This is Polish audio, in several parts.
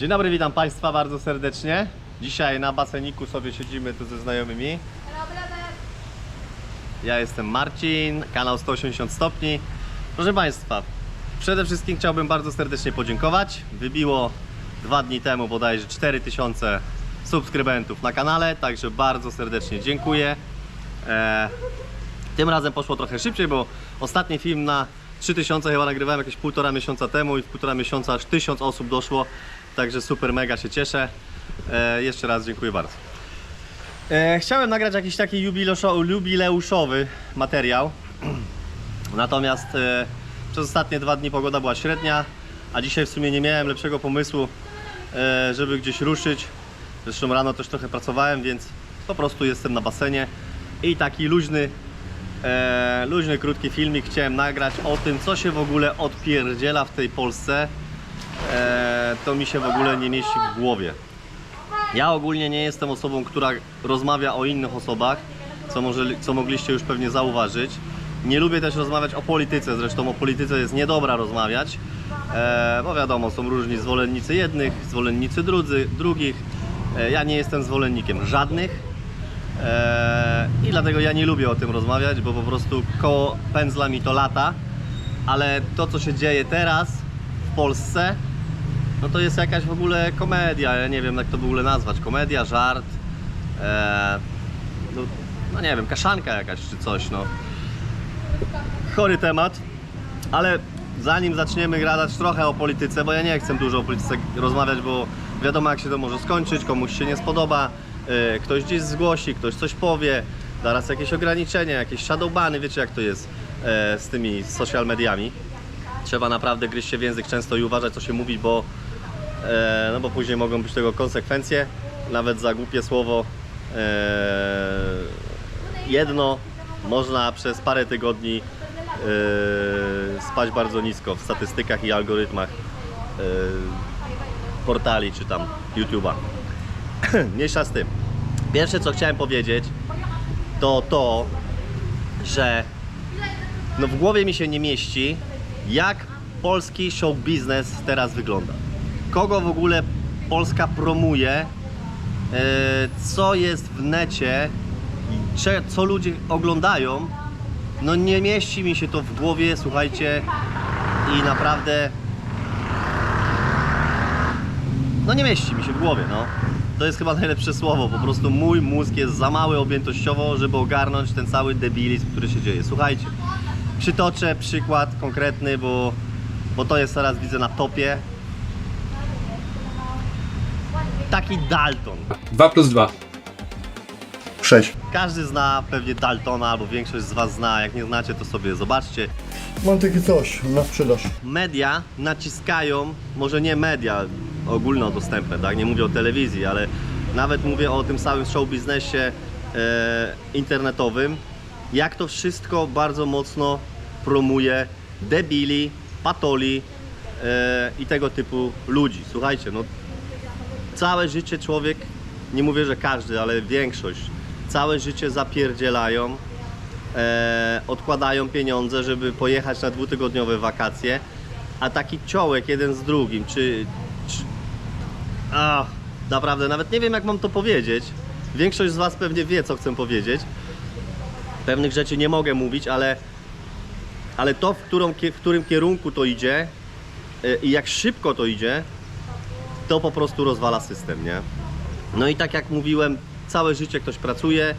Dzień dobry, witam Państwa bardzo serdecznie. Dzisiaj na baseniku sobie siedzimy tu ze znajomymi. Ja jestem Marcin, kanał 180 stopni. Proszę Państwa, przede wszystkim chciałbym bardzo serdecznie podziękować. Wybiło dwa dni temu bodajże 4000 subskrybentów na kanale, także bardzo serdecznie dziękuję. E, tym razem poszło trochę szybciej, bo ostatni film na 3000 chyba nagrywałem jakieś półtora miesiąca temu i w półtora miesiąca aż 1000 osób doszło, także super, mega się cieszę. E, jeszcze raz dziękuję bardzo. E, chciałem nagrać jakiś taki jubileuszo- jubileuszowy materiał, natomiast e, przez ostatnie dwa dni pogoda była średnia, a dzisiaj w sumie nie miałem lepszego pomysłu, żeby gdzieś ruszyć. Zresztą rano też trochę pracowałem, więc po prostu jestem na basenie i taki luźny, luźny, krótki filmik chciałem nagrać o tym, co się w ogóle odpierdziela w tej Polsce. To mi się w ogóle nie mieści w głowie. Ja ogólnie nie jestem osobą, która rozmawia o innych osobach, co, może, co mogliście już pewnie zauważyć. Nie lubię też rozmawiać o polityce, zresztą o polityce jest niedobra rozmawiać, e, bo wiadomo, są różni zwolennicy jednych, zwolennicy drudzy, drugich. E, ja nie jestem zwolennikiem żadnych e, i dlatego ja nie lubię o tym rozmawiać, bo po prostu koło pędzla mi to lata, ale to co się dzieje teraz w Polsce, no to jest jakaś w ogóle komedia, ja nie wiem jak to w ogóle nazwać, komedia, żart, e, no, no nie wiem, kaszanka jakaś czy coś, no. Chory temat, ale zanim zaczniemy gadać trochę o polityce, bo ja nie chcę dużo o polityce rozmawiać, bo wiadomo jak się to może skończyć, komuś się nie spodoba, e, ktoś gdzieś zgłosi, ktoś coś powie, zaraz jakieś ograniczenia, jakieś shadowbany, wiecie jak to jest e, z tymi social mediami. Trzeba naprawdę gryźć się w język często i uważać co się mówi, bo no bo później mogą być tego konsekwencje, nawet za głupie słowo e, jedno można przez parę tygodni e, spać bardzo nisko w statystykach i algorytmach e, portali czy tam YouTube'a. Mniejsza z tym. Pierwsze co chciałem powiedzieć to to, że no w głowie mi się nie mieści, jak polski show biznes teraz wygląda. Kogo w ogóle Polska promuje, e, co jest w necie, co ludzie oglądają. No nie mieści mi się to w głowie, słuchajcie, i naprawdę. No nie mieści mi się w głowie, no. To jest chyba najlepsze słowo. Po prostu mój mózg jest za mały objętościowo, żeby ogarnąć ten cały debilizm, który się dzieje. Słuchajcie, przytoczę przykład konkretny, bo, bo to jest teraz widzę na topie. Taki Dalton. 2 plus 2. 6. Każdy zna pewnie Daltona, albo większość z Was zna. Jak nie znacie, to sobie zobaczcie. Mam takie coś na sprzedaż. Media naciskają, może nie media ogólnodostępne, tak? Nie mówię o telewizji, ale nawet mówię o tym samym show biznesie e, internetowym. Jak to wszystko bardzo mocno promuje debili, patoli e, i tego typu ludzi. Słuchajcie, no całe życie człowiek, nie mówię, że każdy, ale większość, całe życie zapierdzielają, e, odkładają pieniądze, żeby pojechać na dwutygodniowe wakacje, a taki ciołek jeden z drugim, czy... czy ach, naprawdę, nawet nie wiem jak mam to powiedzieć. Większość z Was pewnie wie, co chcę powiedzieć. Pewnych rzeczy nie mogę mówić, ale, ale to, w, którą, w którym kierunku to idzie e, i jak szybko to idzie, to po prostu rozwala system, nie? No i tak jak mówiłem, całe życie ktoś pracuje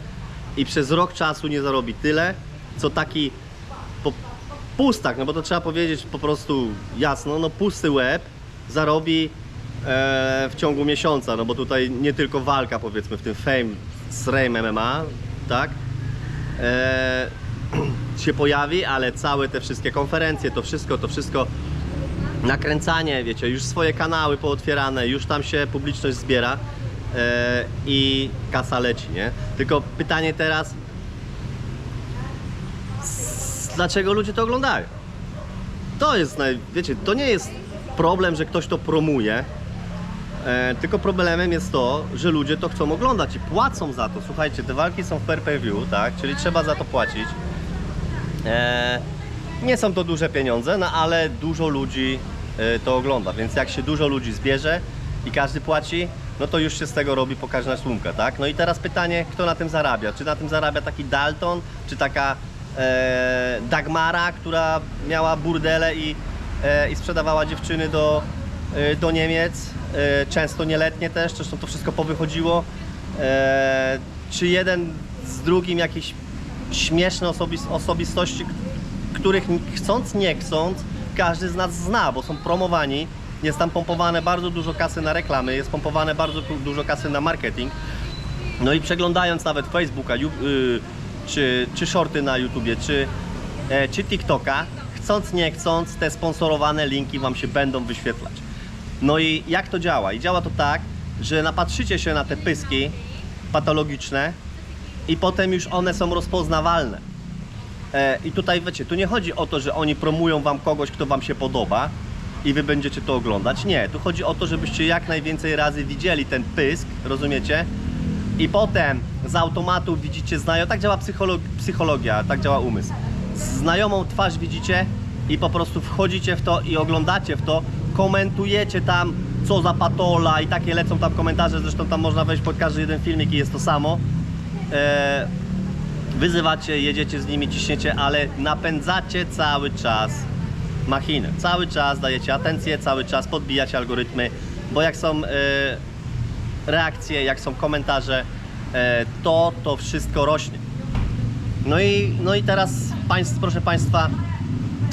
i przez rok czasu nie zarobi tyle, co taki po pustak, no bo to trzeba powiedzieć po prostu jasno, no pusty łeb zarobi e, w ciągu miesiąca, no bo tutaj nie tylko walka powiedzmy w tym fame z Rame MMA, tak? E, się pojawi, ale całe te wszystkie konferencje, to wszystko, to wszystko nakręcanie, wiecie, już swoje kanały pootwierane, już tam się publiczność zbiera e, i kasa leci, nie? Tylko pytanie teraz, dlaczego ludzie to oglądają? To jest, wiecie, to nie jest problem, że ktoś to promuje, e, tylko problemem jest to, że ludzie to chcą oglądać i płacą za to. Słuchajcie, te walki są w per per view, tak? Czyli trzeba za to płacić. E, nie są to duże pieniądze, no ale dużo ludzi to ogląda, więc jak się dużo ludzi zbierze i każdy płaci, no to już się z tego robi pokaźna sumka, tak? No i teraz pytanie, kto na tym zarabia? Czy na tym zarabia taki Dalton, czy taka e, Dagmara, która miała burdele i, e, i sprzedawała dziewczyny do, e, do Niemiec, e, często nieletnie też, zresztą to wszystko powychodziło. E, czy jeden z drugim jakieś śmieszne osobis osobistości, których chcąc nie chcąc, każdy z nas zna, bo są promowani. Jest tam pompowane bardzo dużo kasy na reklamy, jest pompowane bardzo dużo kasy na marketing. No i przeglądając nawet Facebooka, y, czy, czy shorty na YouTubie, czy, e, czy TikToka, chcąc nie chcąc, te sponsorowane linki Wam się będą wyświetlać. No i jak to działa? I działa to tak, że napatrzycie się na te pyski patologiczne i potem już one są rozpoznawalne. E, I tutaj wiecie, tu nie chodzi o to, że oni promują wam kogoś, kto wam się podoba i wy będziecie to oglądać. Nie, tu chodzi o to, żebyście jak najwięcej razy widzieli ten pysk, rozumiecie? I potem z automatu widzicie znają, tak działa psycholo- psychologia, tak działa umysł. Znajomą twarz widzicie i po prostu wchodzicie w to i oglądacie w to, komentujecie tam co za patola i takie lecą tam komentarze, zresztą tam można wejść pod każdy jeden filmik i jest to samo. E, wyzywacie, jedziecie z nimi, ciśniecie, ale napędzacie cały czas machinę. Cały czas dajecie atencję, cały czas podbijacie algorytmy, bo jak są e, reakcje, jak są komentarze, e, to to wszystko rośnie. No i, no i teraz państw, proszę Państwa,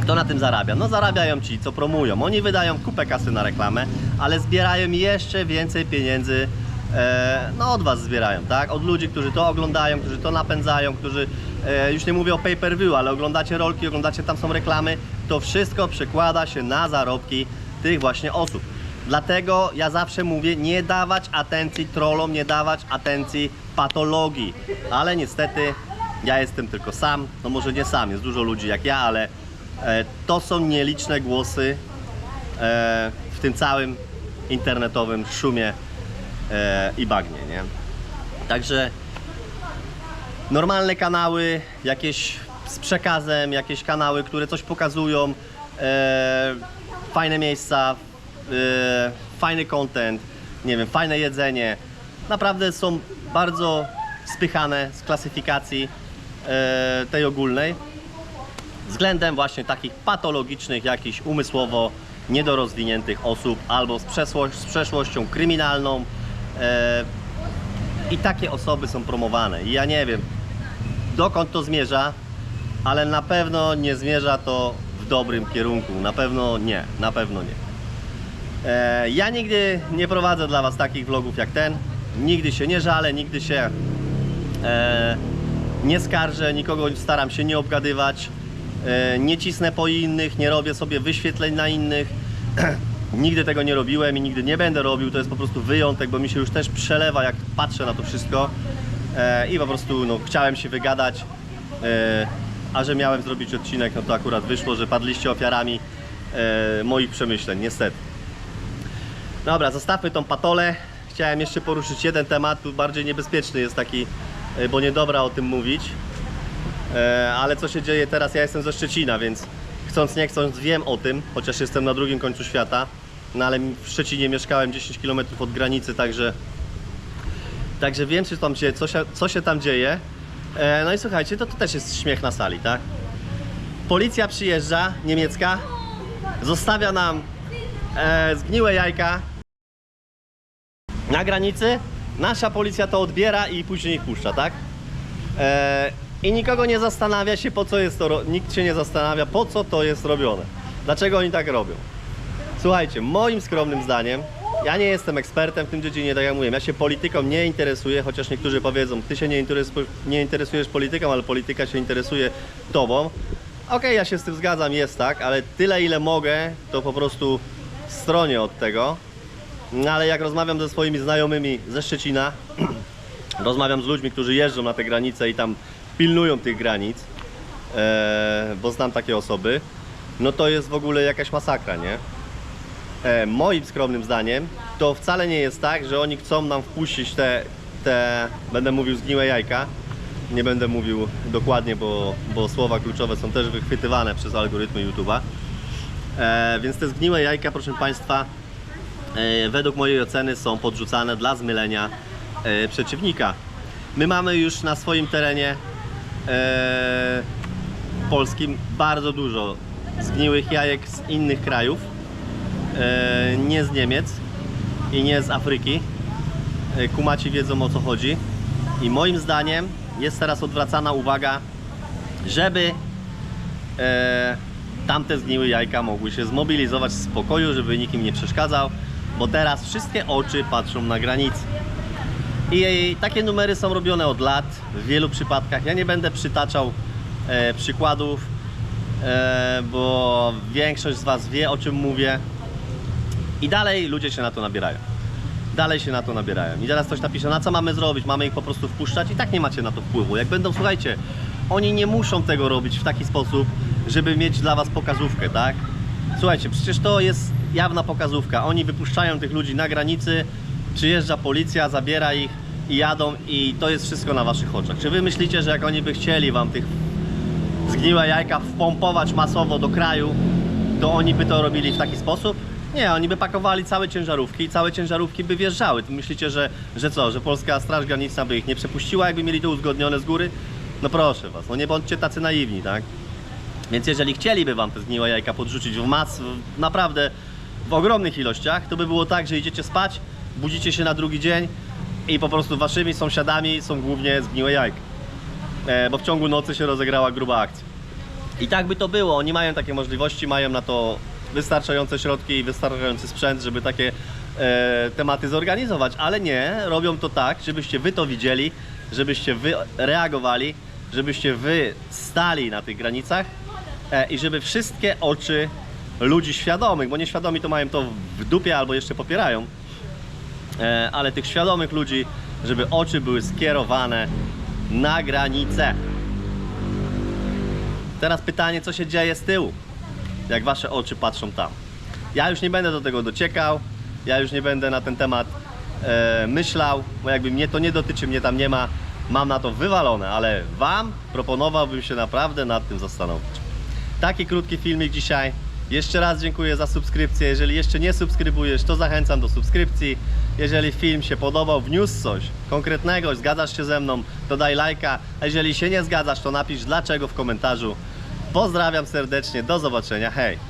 kto na tym zarabia? No zarabiają ci, co promują. Oni wydają kupę kasy na reklamę, ale zbierają jeszcze więcej pieniędzy. E, no od Was zbierają, tak? Od ludzi, którzy to oglądają, którzy to napędzają, którzy, e, już nie mówię o pay-per-view, ale oglądacie rolki, oglądacie, tam są reklamy. To wszystko przekłada się na zarobki tych właśnie osób. Dlatego ja zawsze mówię, nie dawać atencji trollom, nie dawać atencji patologii. Ale niestety ja jestem tylko sam, no może nie sam, jest dużo ludzi jak ja, ale e, to są nieliczne głosy w tym całym internetowym szumie i bagnie, nie? Także normalne kanały, jakieś z przekazem, jakieś kanały, które coś pokazują, e, fajne miejsca, e, fajny content, nie wiem, fajne jedzenie. Naprawdę są bardzo spychane z klasyfikacji e, tej ogólnej względem właśnie takich patologicznych, jakichś umysłowo niedorozwiniętych osób albo z, przeszło- z przeszłością kryminalną. E, I takie osoby są promowane. Ja nie wiem, dokąd to zmierza, ale na pewno nie zmierza to w dobrym kierunku. Na pewno nie, na pewno nie. E, ja nigdy nie prowadzę dla Was takich vlogów jak ten. Nigdy się nie żalę, nigdy się e, nie skarżę, nikogo staram się nie obgadywać. E, nie cisnę po innych, nie robię sobie wyświetleń na innych. nigdy tego nie robiłem i nigdy nie będę robił. To jest po prostu wyjątek, bo mi się już też przelewa, jak patrzę na to wszystko. E, I po prostu no, chciałem się wygadać. E, a że miałem zrobić odcinek, no to akurat wyszło, że padliście ofiarami e, moich przemyśleń, niestety. Dobra, zostawmy tą patolę. Chciałem jeszcze poruszyć jeden temat, tu bardziej niebezpieczny jest taki, e, bo niedobra o tym mówić. E, Ale co się dzieje teraz? Ja jestem ze Szczecina, więc chcąc nie chcąc wiem o tym, chociaż jestem na drugim końcu świata. No ale w Szczecinie mieszkałem 10 km od granicy, także Także wiem, tam się, co się, co się tam dzieje. E, no i słuchajcie, to, to też jest śmiech na sali, tak? Policja przyjeżdża, niemiecka, zostawia nam e, zgniłe jajka na granicy. Nasza policja to odbiera i później ich puszcza, tak? E, I nikogo nie zastanawia się, po co jest to, nikt się nie zastanawia, po co to jest robione. Dlaczego oni tak robią? Słuchajcie, moim skromnym zdaniem, ja nie jestem ekspertem w tym dziedzinie, tak jak mówię, ja się polityką nie interesuję, chociaż niektórzy powiedzą, ty się nie, nie interesujesz polityką, ale polityka się interesuje tobą. Okej, ja się z tym zgadzam, jest tak, ale tyle ile mogę, to po prostu stronię od tego. No ale jak rozmawiam ze swoimi znajomymi ze Szczecina, rozmawiam z ludźmi, którzy jeżdżą na te granice i tam pilnują tych granic, e, bo znam takie osoby, no to jest w ogóle jakaś masakra, nie? E, moim skromnym zdaniem to wcale nie jest tak, że oni chcą nam wpuścić te, te będę mówił zgniłe jajka. Nie będę mówił dokładnie, bo, bo słowa kluczowe są też wychwytywane przez algorytmy YouTube'a. E, więc te zgniłe jajka, proszę Państwa, e, według mojej oceny są podrzucane dla zmylenia e, przeciwnika. My mamy już na swoim terenie e, polskim bardzo dużo zgniłych jajek z innych krajów, e, nie z Niemiec i nie z Afryki. E, Kumaci wiedzą o co chodzi. I moim zdaniem jest teraz odwracana uwaga, żeby e, tamte zgniłe jajka mogły się zmobilizować w spokoju, żeby nikim nie przeszkadzał, bo teraz wszystkie oczy patrzą na granicę. I takie numery są robione od lat w wielu przypadkach. Ja nie będę przytaczał e, przykładów, e, bo większość z Was wie o czym mówię. I dalej ludzie się na to nabierają. Dalej się na to nabierają. I teraz ktoś napisze, na co mamy zrobić? Mamy ich po prostu wpuszczać? I tak nie macie na to wpływu. Jak będą, słuchajcie, oni nie muszą tego robić w taki sposób, żeby mieć dla Was pokazówkę, tak? Słuchajcie, przecież to jest jawna pokazówka. Oni wypuszczają tych ludzi na granicy, przyjeżdża policja, zabiera ich i jadą i to jest wszystko na Waszych oczach. Czy Wy myślicie, że jak oni by chcieli Wam tych zgniłe jajka wpompować masowo do kraju, to oni by to robili w taki sposób? Nie, oni by pakowali całe ciężarówki i całe ciężarówki by wjeżdżały. Myślicie, że, że co, że polska Straż Graniczna by ich nie przepuściła, jakby mieli to uzgodnione z góry? No proszę was, no nie bądźcie tacy naiwni, tak? Więc jeżeli chcieliby wam te zgniłe jajka podrzucić w mas, w, naprawdę w ogromnych ilościach, to by było tak, że idziecie spać, budzicie się na drugi dzień i po prostu waszymi sąsiadami są głównie zgniłe jajka. E, bo w ciągu nocy się rozegrała gruba akcja. I tak by to było. Oni mają takie możliwości, mają na to wystarczające środki i wystarczający sprzęt, żeby takie e, tematy zorganizować, ale nie, robią to tak, żebyście wy to widzieli, żebyście wy reagowali, żebyście wy stali na tych granicach e, i żeby wszystkie oczy ludzi świadomych, bo nieświadomi to mają to w dupie albo jeszcze popierają, ale tych świadomych ludzi, żeby oczy były skierowane na granicę. Teraz pytanie, co się dzieje z tyłu, jak wasze oczy patrzą tam. Ja już nie będę do tego dociekał, ja już nie będę na ten temat e, myślał, bo jakby mnie to nie dotyczy, mnie tam nie ma, mam na to wywalone, ale wam proponowałbym się naprawdę nad tym zastanowić. Taki krótki filmik dzisiaj. Jeszcze raz dziękuję za subskrypcję. Jeżeli jeszcze nie subskrybujesz, to zachęcam do subskrypcji. Jeżeli film się podobał, wniósł coś konkretnego, zgadzasz się ze mną, to daj lajka. A jeżeli się nie zgadzasz, to napisz dlaczego w komentarzu. Pozdrawiam serdecznie, do zobaczenia, hej!